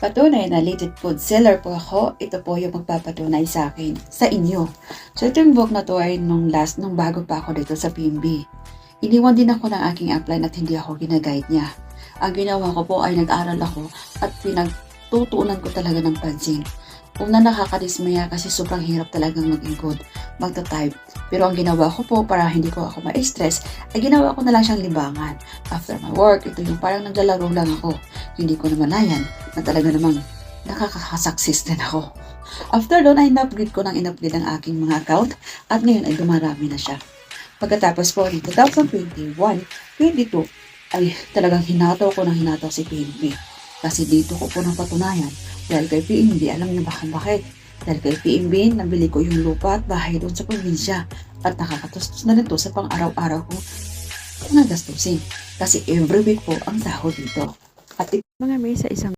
Patunay na legit food seller po ako, ito po yung magpapatunay sa akin, sa inyo. So ito yung book na to ay nung last, nung bago pa ako dito sa PMB. Iniwan din ako ng aking upline at hindi ako ginaguide niya. Ang ginawa ko po ay nag-aral ako at pinagtutuunan ko talaga ng pansin. Una nakakadismaya kasi sobrang hirap talagang maging good, magta-type. Pero ang ginawa ko po para hindi ko ako ma-stress, ay ginawa ko na lang siyang libangan. After my work, ito yung parang naglalaro lang ako. Hindi ko namalayan na talaga namang nakakasuccess din ako. After doon ay in-upgrade ko ng in-upgrade ang aking mga account at ngayon ay dumarami na siya. Pagkatapos po ng 2021, 22 ay talagang hinataw ko ng hinataw si PNP. Kasi dito ko po napatunayan dahil kay PNB, alam niyo ba kung bakit? Dahil kay PNB, nabili ko yung lupa at bahay doon sa probinsya at nakakatustos na rin to sa pang-araw-araw ko na gastusin. Kasi every week po ang sahod dito. At Mga may sa isang